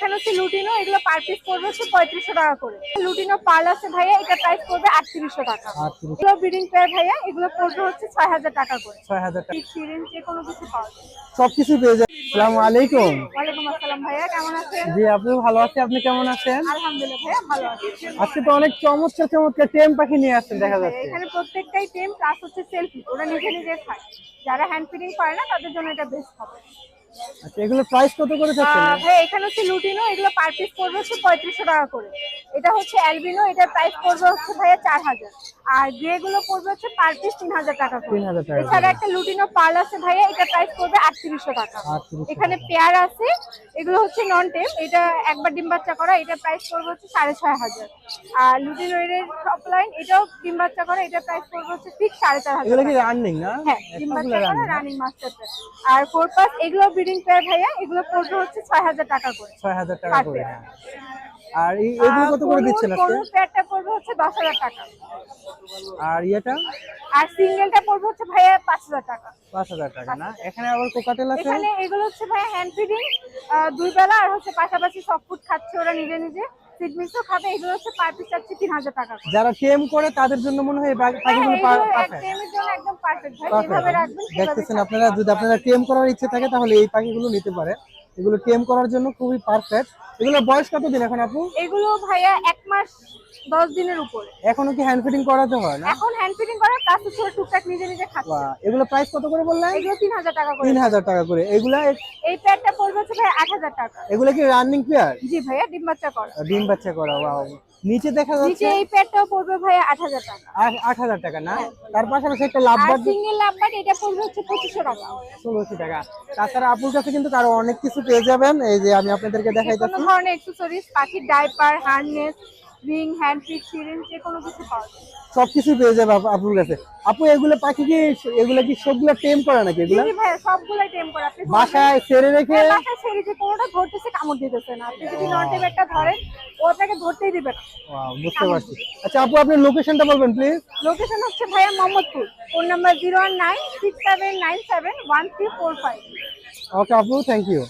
এখানে হচ্ছে লুটিনো এগুলো পার পিস পড়বে হচ্ছে পঁয়ত্রিশশো টাকা করে। লুটিনো পার্ল আছে ভাইয়া এটা প্রাইস পড়বে আটত্রিশশো টাকা। এগুলো ব্রিডিং পেয়ার ভাইয়া এগুলো পড়বে হচ্ছে ছয় হাজার টাকা করে। ছয় হাজার টাকা সিরিঞ্জ যে কোনো কিছু পাওয়া যায়। সবকিছু পেয়ে যায় সালামু আলাইকুম। ওয়ালাইকুম আসসালাম ভাইয়া কেমন আছেন? জি আপনি ভালো আছি। আপনি কেমন আছেন? আলহামদুলিল্লাহ ভাইয়া ভালো আছি। আজকে তো অনেক চমৎকার চমৎকার টেম পাখি নিয়ে আসছেন দেখা যাচ্ছে। এখানে প্রত্যেকটাই টেম প্লাস হচ্ছে সেলফি ওরা নিজে নিজে খায়। যারা হ্যান্ড ফিডিং করে না তাদের জন্য এটা বেস্ট হবে। আচ্ছা এগুলো প্রাইস কত করে চাচ্ছেন আহ, এখানে হচ্ছে লুটিনো এগুলো পার পিস পড়বে হচ্ছে পঁয়ত্রিশশো টাকা করে। এটা হচ্ছে অ্যালবিনো এটার প্রাইস পড়বে হচ্ছে ভাইয়া চার হাজার। আর গ্রে গুলো পড়বে হচ্ছে পার পিস তিন হাজার টাকা করে। 3,000 টাকা এছাড়া একটা লুটিনো পার্ল আছে ভাইয়া এটা প্রাইস পড়বে আটত্রিশশো টাকা। এখানে পেয়ার আছে এগুলো হচ্ছে নন টেম এটা একবার ডিম বাচ্চা করা এটার প্রাইস পড়বে হচ্ছে সাড়ে ছয় হাজার। আর লুটিনো এর টপ লাইন এটাও ডিম বাচ্চা করা এটার প্রাইস পড়বে হচ্ছে ঠিক সাড়ে চার হাজার এগুলো কি রানিং না? হ্যাঁ ডিম বাচ্চা করা রানিং মাস্টার আর ফোর পাস এগুলো ব্রিডিং পেয়ার ভাইয়া এগুলো পড়বে হচ্ছে ছয় হাজার টাকা করে। ছয় হাজার টাকা করে আর এই- এগুলো কত করে দিচ্ছেন আজকে? কোন পেয়ারটা পড়বে হচ্ছে দশ হাজার টাকা। আর এটা আর সিঙ্গেলটা পড়বে হচ্ছে ভাইয়া পাঁচ হাজার টাকা। পাঁচ হাজার টাকা না? এখানে আবার কোকাটেল আছে? এখানে এগুলো হচ্ছে ভাইয়া হ্যান্ড ফিডিং দুই বেলা আর হচ্ছে পাশাপাশি সফট ফুড খাচ্ছে ওরা নিজে নিজে। মিক্সও খাবে এগুলো হচ্ছে পার পিস চাচ্ছি তিন হাজার টাকা করে। যারা টেম করে তাদের জন্য মনে হয় হ্যাঁ, পাখিগুলো পারফেক্ট জন্য একদম পারফেক্ট ভাই যেভাবে রাখবেন দেখতেছেন আপনারা যদি আপনারা টেম করার ইচ্ছে থাকে তাহলে এই পাখিগুলো নিতে পারে। এগুলো টেম করার জন্য খুবই পারফেক্ট এগুলো বয়স কতদিন এখন আপু? এগুলো ভাইয়া এক মাস দশ দিনের উপরে। এখনও কি হ্যান্ড ফিটিং করাতে হয় না? এখন হ্যান্ড ফিডিং করা প্লাস হচ্ছে টুকটাক নিজে নিজে খাচ্ছে। এগুলো প্রাইস কত করে বললেন? এগুলো তিন হাজার টাকা করে। তিন হাজার টাকা করে। এগুলা এই প্যাডটা পড়বে হচ্ছে ভাই আট হাজার টাকা। এগুলো কি রানিং পেয়ার জি ভাইয়া ডিম বাচ্চা করা। ডিম বাচ্চা করা wow। নিচে দেখা নিচে যাচ্ছে এই প্যাডটাও পড়বে আট হাজার টাকা। আট- আট হাজার টাকা না? তার পাশাপাশি একটা লাভ আর বার্ড সিঙ্গেল লাম্বার এটা পড়বে হচ্ছে পঁচিশশো টাকা। ষোলোশো টাকা। তাছাড়া আপুর কাছে কিন্তু আরও অনেক কিছু পেয়ে যাবেন। এই যে আমি আপনাদেরকে কোনো দেখাইতেছি। ধরনের এক্সেসরিজ পাখির diaper harness ring hand pick syringe যে কোনো কিছু পাওয়া যায়। সবকিছু পেয়ে যাবে আপু- আপুর কাছে। আপু এগুলো পাখি কি এগুলো কি সবগুলো টেম করে নাকি এগুলো? জি ভাইয়া সবগুলাই টেম করা। আপনি বাসায় ছেড়ে রেখে হ্যাঁ, বাসায় ছেড়ে যে কোনোটা ধরতেছে কামড় দিতেছে না। আপনি যদি নন টেমেরটা ধরেন ও আপনাকে ধরতেই দিবে না। Wow, বুঝতে পারছি। আচ্ছা আপু আপনার লোকেশনটা বলবেন প্লিজ লোকেশন হচ্ছে ভাইয়া Mohammadpur. Phone number zero one nine six seven nine seven one three four five okay আপু থ্যাংক ইউ